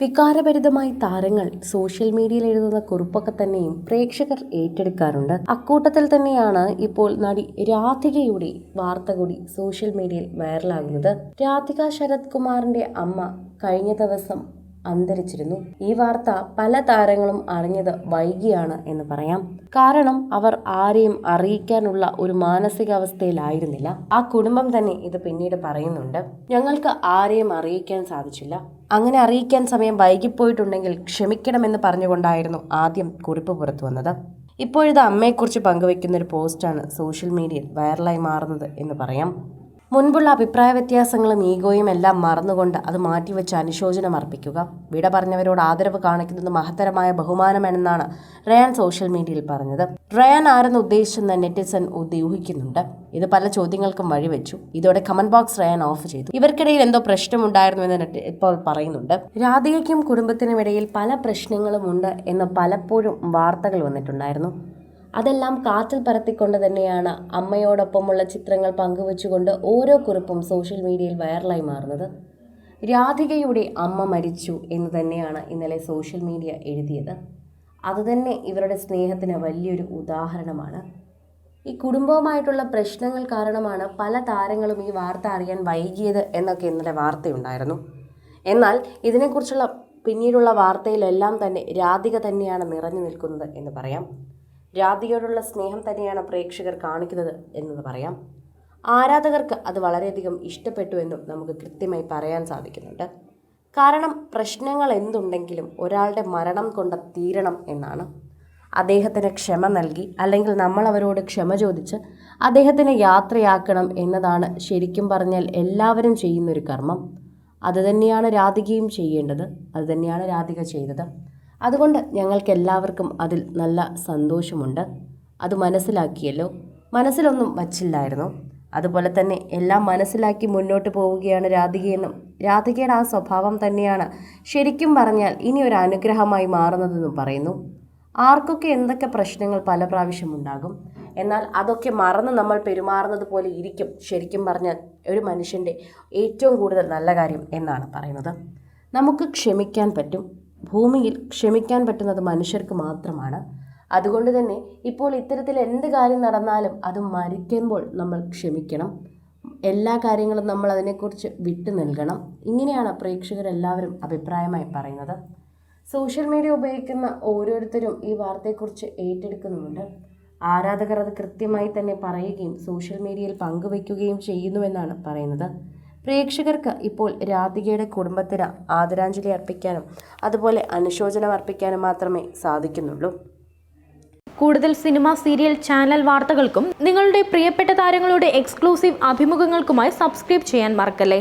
വികാരഭരിതമായി താരങ്ങൾ സോഷ്യൽ മീഡിയയിൽ എഴുതുന്ന കുറിപ്പൊക്കെ തന്നെയും പ്രേക്ഷകർ ഏറ്റെടുക്കാറുണ്ട്. അക്കൂട്ടത്തിൽ തന്നെയാണ് ഇപ്പോൾ നടി രാധികയുടെ വാർത്ത കൂടി സോഷ്യൽ മീഡിയയിൽ വൈറലാകുന്നത്. രാധിക ശരത് കുമാറിന്റെ അമ്മ കഴിഞ്ഞ ദിവസം അന്തരിച്ചിരുന്നു. ഈ വാർത്ത പല താരങ്ങളും അറിഞ്ഞത് വൈകിയാണ് എന്ന് പറയാം. കാരണം അവർ ആരെയും അറിയിക്കാനുള്ള ഒരു മാനസികാവസ്ഥയിലായിരുന്നില്ല. ആ കുടുംബം തന്നെ ഇത് പിന്നീട് പറയുന്നുണ്ട്. ഞങ്ങൾക്ക് ആരെയും അറിയിക്കാൻ സാധിച്ചില്ല. അങ്ങനെ അറിയിക്കാൻ സമയം വൈകിപ്പോയിട്ടുണ്ടെങ്കിൽ ക്ഷമിക്കണമെന്ന് പറഞ്ഞുകൊണ്ടായിരുന്നു ആദ്യം കുറിപ്പ് പുറത്തു വന്നത്. ഇപ്പോഴിത് അമ്മയെക്കുറിച്ച് പങ്കുവെക്കുന്ന ഒരു പോസ്റ്റാണ് സോഷ്യൽ മീഡിയയിൽ വൈറലായി മാറുന്നത് എന്ന് പറയാം. മുൻപുള്ള അഭിപ്രായ വ്യത്യാസങ്ങളും ഈഗോയും എല്ലാം മറന്നുകൊണ്ട് അത് മാറ്റിവെച്ച് അനുശോചനം അർപ്പിക്കുക. വിട പറഞ്ഞവരോട് ആദരവ് കാണിക്കുന്നത് മഹത്തരമായ ബഹുമാനമെന്നാണ് റയാൻ സോഷ്യൽ മീഡിയയിൽ പറഞ്ഞത്. റയാൻ ആരെന്ന് ഉദ്ദേശിച്ചെന്ന് നെറ്റിസൺ ഊഹിക്കുന്നുണ്ട്. ഇത് പല ചോദ്യങ്ങൾക്കും വഴിവെച്ചു. ഇതോടെ കമന്റ് ബോക്സ് റയാൻ ഓഫ് ചെയ്തു. ഇവർക്കിടയിൽ എന്തോ പ്രശ്നമുണ്ടായിരുന്നുവെന്ന് ഇപ്പോൾ പറയുന്നുണ്ട്. രാധികയ്ക്കും കുടുംബത്തിനും ഇടയിൽ പല പ്രശ്നങ്ങളും ഉണ്ട് എന്ന് പലപ്പോഴും വാർത്തകൾ വന്നിട്ടുണ്ടായിരുന്നു. അതെല്ലാം കാറ്റിൽ പറത്തിക്കൊണ്ട് തന്നെയാണ് അമ്മയോടൊപ്പമുള്ള ചിത്രങ്ങൾ പങ്കുവച്ചുകൊണ്ട് ഓരോ കുറിപ്പും സോഷ്യൽ മീഡിയയിൽ വൈറലായി മാറുന്നത്. രാധികയുടെ അമ്മ മരിച്ചു എന്ന് തന്നെയാണ് ഇന്നലെ സോഷ്യൽ മീഡിയ എഴുതിയത്. അതുതന്നെ ഇവരുടെ സ്നേഹത്തിന് വലിയൊരു ഉദാഹരണമാണ്. ഈ കുടുംബവുമായിട്ടുള്ള പ്രശ്നങ്ങൾ കാരണമാണ് പല താരങ്ങളും ഈ വാർത്ത അറിയാൻ വൈകിയത് എന്നൊക്കെ ഇന്നലെ വാർത്തയുണ്ടായിരുന്നു. എന്നാൽ ഇതിനെക്കുറിച്ചുള്ള പിന്നീടുള്ള വാർത്തയിലെല്ലാം തന്നെ രാധിക തന്നെയാണ് നിറഞ്ഞു നിൽക്കുന്നത് എന്ന് പറയാം. രാധികയോടുള്ള സ്നേഹം തന്നെയാണ് പ്രേക്ഷകർ കാണിക്കുന്നത് എന്നത് പറയാം. ആരാധകർക്ക് അത് വളരെയധികം ഇഷ്ടപ്പെട്ടു എന്നും നമുക്ക് കൃത്യമായി പറയാൻ സാധിക്കുന്നുണ്ട്. കാരണം പ്രശ്നങ്ങൾ എന്തുണ്ടെങ്കിലും ഒരാളുടെ മരണം കൊണ്ട് തീരണം എന്നാണ്. അദ്ദേഹത്തിന് ക്ഷമ നൽകി അല്ലെങ്കിൽ നമ്മൾ അവരോട് ക്ഷമ ചോദിച്ച് അദ്ദേഹത്തിന് യാത്രയാക്കണം എന്നതാണ് ശരിക്കും പറഞ്ഞാൽ എല്ലാവരും ചെയ്യുന്നൊരു കർമ്മം. അതുതന്നെയാണ് രാധികയും ചെയ്യേണ്ടത്. അതുതന്നെയാണ് രാധിക ചെയ്തത്. അതുകൊണ്ട് ഞങ്ങൾക്ക് എല്ലാവർക്കും അതിൽ നല്ല സന്തോഷമുണ്ട്. അത് മനസ്സിലാക്കിയല്ലോ. മനസ്സിലൊന്നും വച്ചില്ലായിരുന്നു. അതുപോലെ തന്നെ എല്ലാം മനസ്സിലാക്കി മുന്നോട്ട് പോവുകയാണ് രാധികയെന്നും രാധികയുടെ ആ സ്വഭാവം തന്നെയാണ് ശരിക്കും പറഞ്ഞാൽ ഇനി ഒരു അനുഗ്രഹമായി മാറുന്നതെന്നും പറയുന്നു. ആർക്കൊക്കെ എന്തൊക്കെ പ്രശ്നങ്ങൾ പല പ്രാവശ്യം ഉണ്ടാകും? എന്നാൽ അതൊക്കെ മറന്ന് നമ്മൾ പെരുമാറുന്നത് പോലെ ഇരിക്കും. ശരിക്കും പറഞ്ഞാൽ ഒരു മനുഷ്യന്റെ ഏറ്റവും കൂടുതൽ നല്ല കാര്യം എന്നാണ് പറയുന്നത്. നമുക്ക് ക്ഷമിക്കാൻ പറ്റും. ഭൂമിയിൽ ക്ഷമിക്കാൻ പറ്റുന്നത് മനുഷ്യർക്ക് മാത്രമാണ്. അതുകൊണ്ട് തന്നെ ഇപ്പോൾ ഇത്തരത്തിൽ എന്ത് കാര്യം നടന്നാലും അത് മരിക്കുമ്പോൾ നമ്മൾ ക്ഷമിക്കണം. എല്ലാ കാര്യങ്ങളും നമ്മൾ അതിനെക്കുറിച്ച് വിട്ടു നൽകണം. ഇങ്ങനെയാണ് പ്രേക്ഷകരെല്ലാവരും അഭിപ്രായമായി പറയുന്നത്. സോഷ്യൽ മീഡിയ ഉപയോഗിക്കുന്ന ഓരോരുത്തരും ഈ വാർത്തയെക്കുറിച്ച് ഏറ്റെടുക്കുന്നുമുണ്ട്. ആരാധകർ അത് കൃത്യമായി തന്നെ പറയുകയും സോഷ്യൽ മീഡിയയിൽ പങ്കുവയ്ക്കുകയും ചെയ്യുന്നുവെന്നാണ് പറയുന്നത്. പ്രേക്ഷകർക്ക് ഇപ്പോൾ രാധികയുടെ കുടുംബത്തിന് ആദരാഞ്ജലി അർപ്പിക്കാനും അതുപോലെ അനുശോചനം അർപ്പിക്കാനും മാത്രമേ സാധിക്കുന്നുള്ളൂ. കൂടുതൽ സിനിമ സീരിയൽ ചാനൽ വാർത്തകൾക്കും നിങ്ങളുടെ പ്രിയപ്പെട്ട താരങ്ങളുടെ എക്സ്ക്ലൂസീവ് അഭിമുഖങ്ങൾക്കുമായി സബ്സ്ക്രൈബ് ചെയ്യാൻ മറക്കല്ലേ?